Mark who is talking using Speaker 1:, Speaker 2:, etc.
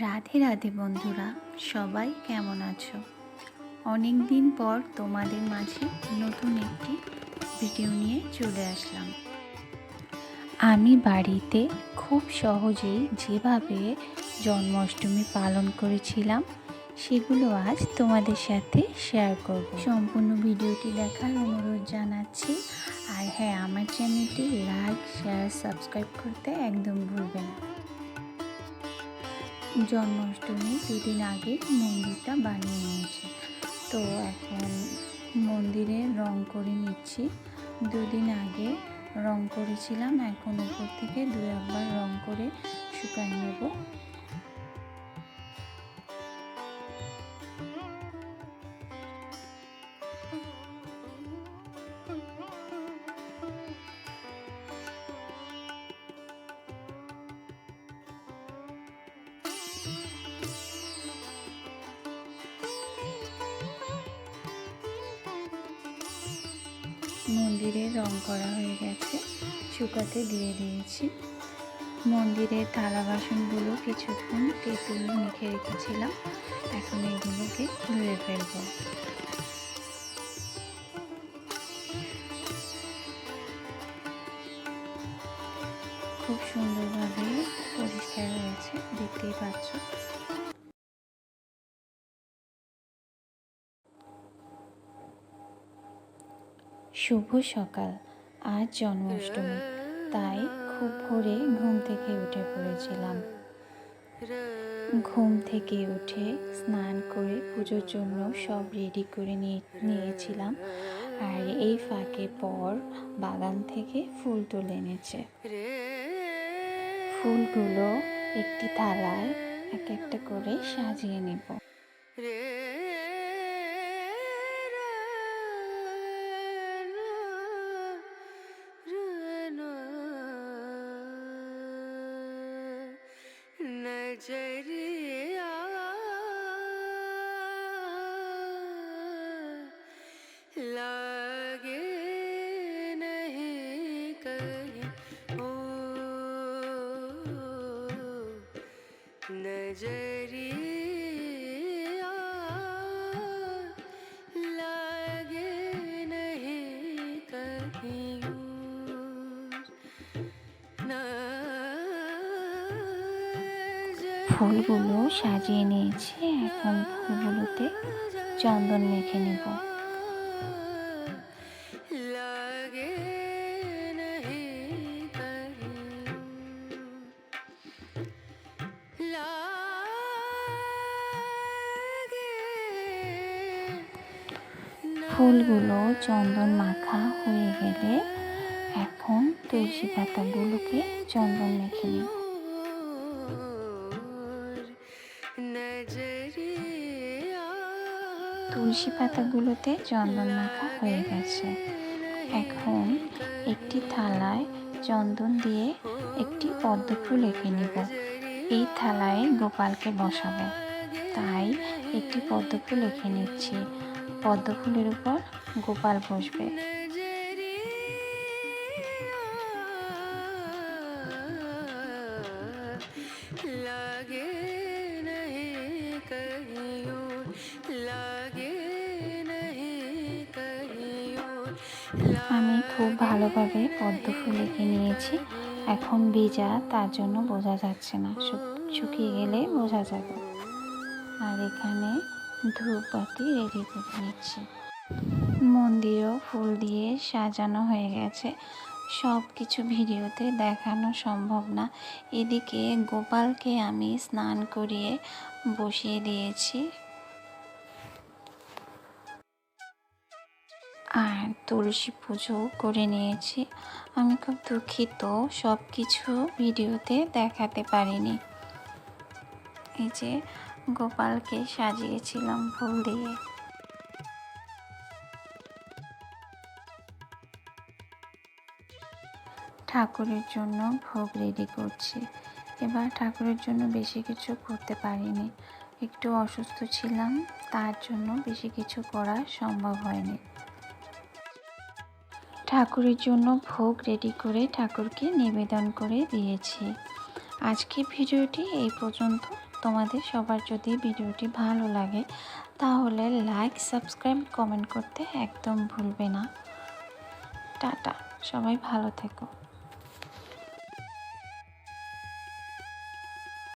Speaker 1: রাধে রাধে বন্ধুরা, সবাই কেমন আছো? অনেক দিন পর তোমাদের মাঝে নতুন একটি ভিডিও নিয়ে চলে আসলাম। আমি বাড়িতে খুব সহজেই যেভাবে জন্মাষ্টমী পালন করেছিলাম, সেগুলো আজ তোমাদের সাথে শেয়ার করব। সম্পূর্ণ ভিডিওটি দেখার অনুরোধ জানাচ্ছি। আর হ্যাঁ আমার চ্যানেলটি লাইক শেয়ার সাবস্ক্রাইব করতে একদম ভুলবে না। জন্মাষ্টমী দুদিন আগে মন্দিরটা বানিয়ে নিয়েছি। তো এখন মন্দিরে রং করে নিচ্ছি। দুদিন আগে রং করেছিলাম, এখন উপর থেকে দু একবার রং করে শুকাই নেব। মন্দিরে রং করা হয়ে গেছে, শুকাতে দিয়ে দিয়েছি। মন্দিরের থালা বাসনগুলো কিছুক্ষণ তেঁতুল মেখে রেখেছিলাম, এখন এগুলোকে ধুয়ে ফেলব। শুভ সকাল। আজ জন্মাষ্টমী, তাই খুব ভোরে ঘুম থেকে উঠে পড়েছিলাম। ঘুম থেকে উঠে স্নান করে পুজোর জন্য সব রেডি করে নিয়ে, নিয়েছিলাম। আর এই ফাঁকে পর বাগান থেকে ফুল তুলে এনেছে। ফুলগুলো একটি থালায় এক একটা করে সাজিয়ে নেব।
Speaker 2: लागे नहीं कहीं ओ नजरिया लागे नहीं कहीं नजरिया
Speaker 1: ফুলগুলো সাজিয়ে নিয়েছি এখন ফুলগুলোতে চন্দন মেখে নেব ফুলগুলো চন্দন মাখা হয়ে গেলে এখন তুলসী পাতাগুলোকে চন্দন মেখে
Speaker 2: নিই
Speaker 1: তুলসী পাতাগুলোতে চন্দন মাখা হয়ে গেছে। এখন একটি থালায় চন্দন দিয়ে একটি পদ্ম ফুল এঁকে নেব। এই থালায় গোপালকে বসাবো। তাই একটি পদ্মফুল এঁকে নিচ্ছি। পদ্মফুলের উপর গোপাল বসবে। আমি খুব ভালোভাবে পদ্ম ফুল এঁকে নিয়েছি। এখন ভিজা, তার জন্য বোঝা যাচ্ছে না। শুকিয়ে গেলে বোঝা যাবে। আর এখানে ধূপবাতি রেডি করে নিচ্ছি। মন্দিরও ফুল দিয়ে সাজানো হয়ে গেছে। সব কিছু ভিডিওতে দেখানো সম্ভব না। এদিকে গোপালকে আমি স্নান করিয়ে বসিয়ে দিয়েছি। আর তুলসী পুজো করে নিয়েছি। আমি খুব দুঃখিত সব কিছু ভিডিওতে দেখাতে পারিনি। এই যে গোপালকে সাজিয়েছিলাম ফুল দিয়ে। ঠাকুরের জন্য ভোগ রেডি করছি। এবার ঠাকুরের জন্য বেশি কিছু করতে পারিনি। একটু অসুস্থ ছিলাম, তার জন্য বেশি কিছু করা সম্ভব হয়নি। ঠাকুরের জন্য ভোগ রেডি করে ঠাকুরকে নিবেদন করে দিয়েছি। আজকে ভিডিওটি এই পর্যন্ত। তোমাদের সবার যদি ভিডিওটি ভালো লাগে, তাহলে লাইক সাবস্ক্রাইব কমেন্ট করতে একদম ভুলবে না। টাটা, সবাই ভালো থেকো।